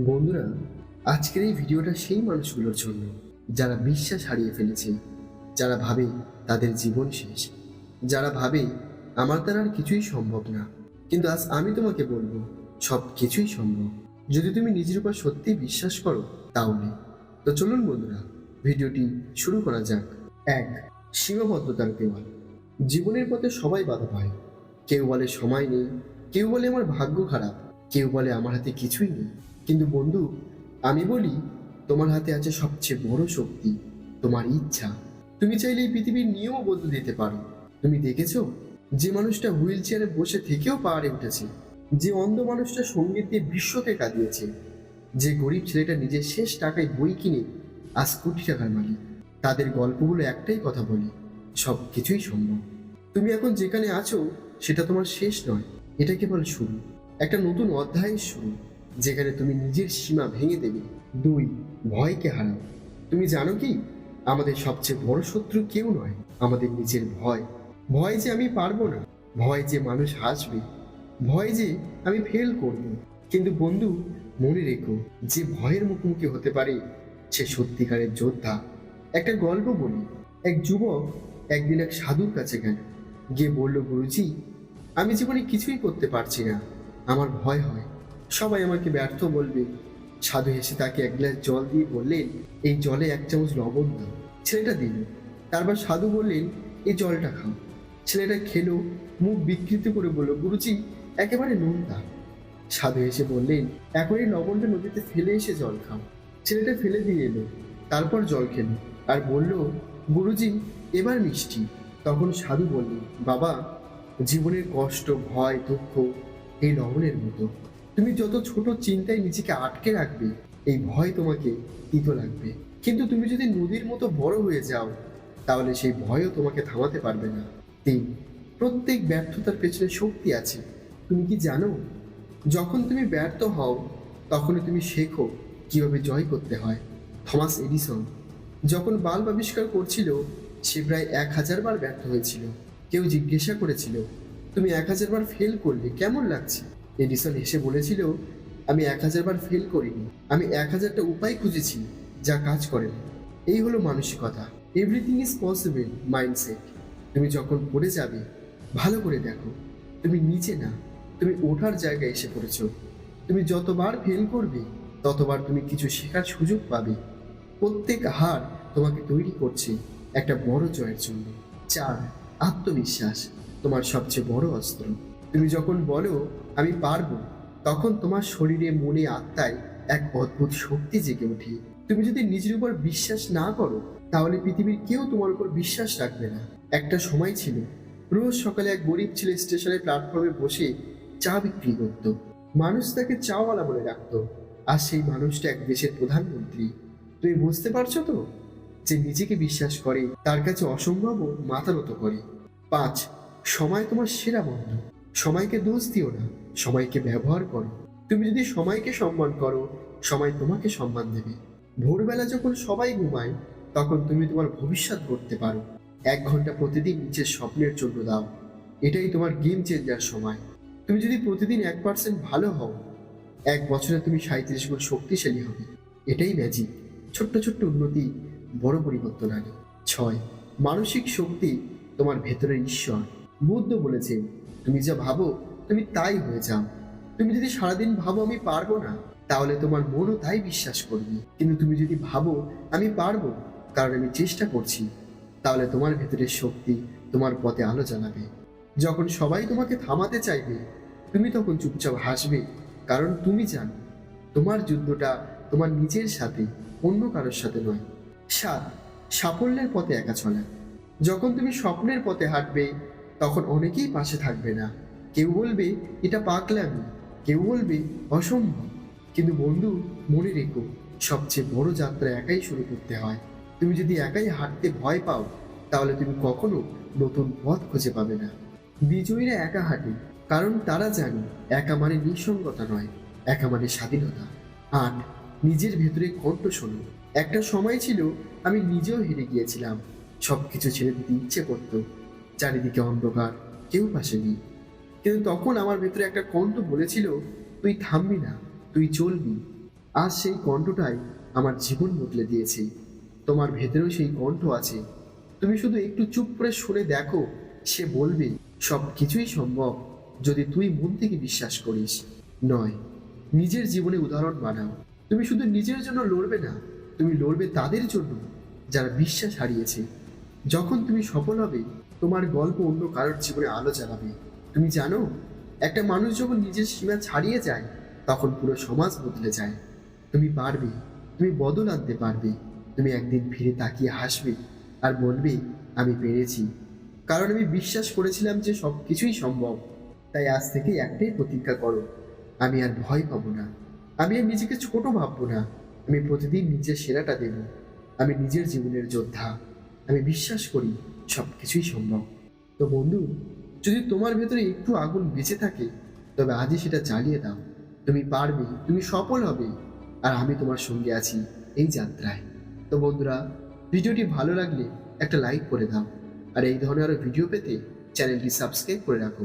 বন্ধুরা, আজকের এই ভিডিওটা সেই মানুষগুলোর জন্য যারা বিশ্বাস হারিয়ে ফেলেছে, যারা ভাবে তাদের জীবন শেষ, যারা ভাবে আমার দ্বারা আর কিছুই সম্ভব না। কিন্তু আজ আমি তোমাকে বলব সব কিছুই সম্ভব। যদি তুমি নিজের উপর সত্যি বিশ্বাস করো, তাহলে। তো চলুন বন্ধুরা, ভিডিওটি শুরু করা যাক। এক, সীমাবদ্ধতার দেওয়াল। জীবনের পথে সবাই বাধা পায়। কেউ বলে, সময় নেই। কেউ বলে, আমার ভাগ্য খারাপ। কেউ বলে, আমার হাতে কিছুই নেই। কিন্তু বন্ধু, আমি বলি, তোমার হাতে আছে সবচেয়ে বড় শক্তি, তোমার ইচ্ছা। তুমি চাইলে এই পৃথিবীর নিয়মও বদলে দিতে পারো। তুমি দেখেছ? যে মানুষটা হুইল চেয়ারে বসে থেকেও পাহাড়ে উঠেছে, যে অন্ধ মানুষটা সংগীত দিয়ে বিশ্বকে কাঁদিয়েছে, যে গরিব ছেলেটা নিজের শেষ টাকায় বই কিনে আজ কোটি টাকার মালিক। তাদের গল্পগুলো একটাই কথা বলি সব কিছুই সম্ভব। তুমি এখন যেখানে আছো, সেটা তোমার শেষ নয়, এটা কেবল শুরু। একটা নতুন অধ্যায়ের শুরু। যেখানে তুমি নিজের সীমা ভেঙে দেবে, দুই ভয়কে হারাও। তুমি জানো কি? আমাদের সবচেয়ে বড় শত্রু কেউ নয়, আমাদের নিজের ভয়। ভয় যে আমি পারব না, ভয় যে মানুষ হাসবে, ভয় যে আমি ফেল করব। কিন্তু বন্ধু, মনে রেখো, যে ভয়ের মুখোমুখি হতে পারে, সে সত্যিকারের যোদ্ধা। একটা গল্প বলি। এক যুবক একদিন এক সাধুর কাছে গেল। গিয়ে বলল, গুরুজি, আমি জীবনে কিছুই করতে পারছি না। আমার ভয় হয়। সবাই আমাকে ব্যর্থ বলবে। সাধু হেসে তাকে এক গ্লাস জল দিয়ে বললেন, এই জলে এক চামচ লবণ দাও। ছেলেটা দিল। তারপর সাধু বললেন এই জলটা খাও। ছেলেটা খেলো, মুখ বিকৃত করে বলল, গুরুজি, একেবারে নোনতা সাধু এসে বললেন, এখন এই লবণটা নদীতে ফেলে এসে জল খাও। ছেলেটা ফেলে দিয়ে এলো। তারপর জল খেলো আর বলল, গুরুজি, এবার মিষ্টি। তখন সাধু বললেন বাবা, জীবনের কষ্ট, ভয়, দুঃখ এই লবণের মতো। তুমি যত ছোট চিন্তায় নিজেকে আটকে রাখবে, এই ভয় তোমাকে তিতো লাগবে কিন্তু তুমি যদি নদীর মতো বড় হয়ে যাও, তাহলে সেই ভয়ও তোমাকে থামাতে পারবে না। তিন, প্রত্যেক ব্যর্থতার পেছনে শক্তি আছে। তুমি কি জানো? যখন তুমি ব্যর্থ হও, তখনই তুমি শেখো কীভাবে জয় করতে হয়। থমাস এডিসন, যখন বাল্ব আবিষ্কার করছিল, সে প্রায় এক হাজার বার ব্যর্থ হয়েছিল। কেউ জিজ্ঞাসা করেছিল, তুমি এক হাজার বার ফেল করলে কেমন লাগছে? এডিসন হেসে বলেছিল, আমি এক হাজার বার ফেল করিনি। আমি এক হাজারটা উপায় খুঁজেছি যা কাজ করে এই হলো মানসিকতা। এভরিথিং ইজ পসিবল মাইন্ডসেট তুমি যখন পড়ে যাবে, ভালো করে দেখো। তুমি নিচে না, তুমি ওঠার জায়গায় এসে পড়েছ। তুমি যতবার ফেল করবে, ততবার তুমি কিছু শেখার সুযোগ পাবে। প্রত্যেক হার তোমাকে তৈরি করছে একটা বড় জয়ের জন্য। চার, আত্মবিশ্বাস, তোমার সবচেয়ে বড় অস্ত্র। তুমি যখন বলো, আমি পারব, তখন তোমার শরীরে, মনে, আত্মায় এক অদ্ভুত শক্তি জেগে ওঠে। তুমি যদি নিজের উপর বিশ্বাস না করো, তাহলে পৃথিবীর কেউ তোমার উপর বিশ্বাস রাখবে না। একটা সময় ছিল, রোজ সকালে এক গরিব ছেলে স্টেশনের প্ল্যাটফর্মে বসে চা বিক্রি করত। মানুষ তাকে চাওয়ালা বলে রাখতো আর সেই মানুষটা এক দেশের প্রধানমন্ত্রী। তুমি বুঝতে পারছ তো? যে নিজেকে বিশ্বাস করে, তার কাছে অসম্ভবও মাথা নত করে। পাঁচ, সময় তোমার সেরা বন্ধু। সময়কে দোষ দিও না, সময়কে ব্যবহার করো। তুমি যদি সময়কে সম্মান করো, সময় তোমাকে সম্মান দেবে। ভোরবেলা যখন সবাই ঘুমায়, তখন তুমি তোমার ভবিষ্যৎ করতে পারো। এক ঘণ্টা প্রতিদিন নিজের স্বপ্নের জন্য দাও। এটাই তোমার গেম চেঞ্জার সময়। তুমি যদি প্রতিদিন এক পার্সেন্ট ভালো হও, এক বছরে তুমি সাঁত্রিশ গুণ শক্তিশালী হবে। এটাই ম্যাজিক ছোট্ট ছোট্ট উন্নতি বড় পরিবর্তন আনে। ছয়, মানসিক শক্তি তোমার ভেতরের ঈশ্বর। বুদ্ধ বলেছে তুমি যা ভাবো, তুমি তাই হয়ে যাও। তুমি যদি সারাদিন ভাবো আমি পারব না, তাহলে তোমার মনও তাই বিশ্বাস করবে। কিন্তু তুমি যদি ভাবো আমি পারব, কারণ আমি চেষ্টা করছি, তাহলে তোমার ভেতরের শক্তি তোমার পথে আলো জানাবে যখন সবাই তোমাকে থামাতে চাইবে, তুমি তখন চুপচাপ হাসবে, কারণ তুমি জানো, তোমার যুদ্ধটা তোমার নিজের সাথে, অন্য কারোর সাথে নয়। সাত, সাফল্যের পথে একা চলা। যখন তুমি স্বপ্নের পথে হাঁটবে তখন অনেকেই পাশে থাকবে না। কেউ বলবে, এটা পাগলামি। কেউ বলবে, অসম্ভব। কিন্তু বন্ধু, মনে রেখো, সবচেয়ে বড় যাত্রা একাই শুরু করতে হয়। তুমি যদি একাই হাঁটতে ভয় পাও, তাহলে তুমি কখনো নতুন পথ খুঁজে পাবে না। বিজয়ীরা একা হাঁটে, কারণ তারা জানে, একা মানে নিঃসঙ্গতা নয়, একা মানে স্বাধীনতা। আট নিজের ভেতরে কণ্ঠ শোনো। একটা সময় ছিল, আমি নিজেও হেরে গিয়েছিলাম। সব কিছু ছেড়ে দিতে ইচ্ছে করতো। চারিদিকে অন্ধকার, কেউ নেই কিন্তু তখন আমার ভেতরে একটা কণ্ঠ বলেছিল, তুই থামবি না, তুই চলবি। আজ সেই কণ্ঠটাই আমার জীবন বদলে দিয়েছে। তোমার ভেতরেও সেই কণ্ঠ আছে। তুমি শুধু একটু চুপ করে শুনে দেখো, সে বলবে সব কিছুই সম্ভব যদি তুই মন থেকে বিশ্বাস করিস। নয়, নিজের জীবনে উদাহরণ বানাও। তুমি শুধু নিজের জন্য লড়বে না, তুমি লড়বে তাদের জন্য, যারা বিশ্বাস হারিয়েছে। যখন তুমি সফল হবে তোমার গল্প অন্য কারোর জীবনে আলো জ্বালাবে। তুমি জানো, একটা মানুষ যখন নিজের সীমা ছাড়িয়ে যায়, তখন পুরো সমাজ বদলে যায়। তুমি পারবে, তুমি বদল আনতে পারবে। তুমি একদিন ফিরে তাকিয়ে হাসবে আর বলবে, আমি পেরেছি। কারণ আমি বিশ্বাস করেছিলাম যে সব কিছুই সম্ভব। তাই আজ থেকে একটাই প্রতিজ্ঞা করো, আমি আর ভয় পাবো না। আমি আর নিজেকে ছোট ভাববো না। আমি প্রতিদিন নিজের সেরাটা দেব। আমি নিজের জীবনের যোদ্ধা। আমি বিশ্বাস করি সব কিছুই সম্ভব। তো বন্ধু, যদি তোমার ভেতরে একটু আগুন বেঁচে থাকে, তবে আজই সেটা জ্বালিয়ে দাও। তুমি পারবে, তুমি সফল হবে, আর আমি তোমার সঙ্গে আছি এই যাত্রায়। তো বন্ধুরা, ভিডিওটি ভালো লাগলে একটা লাইক করে দাও। আর এই ধরনের আরও ভিডিও পেতে চ্যানেলটি সাবস্ক্রাইব করে রাখো।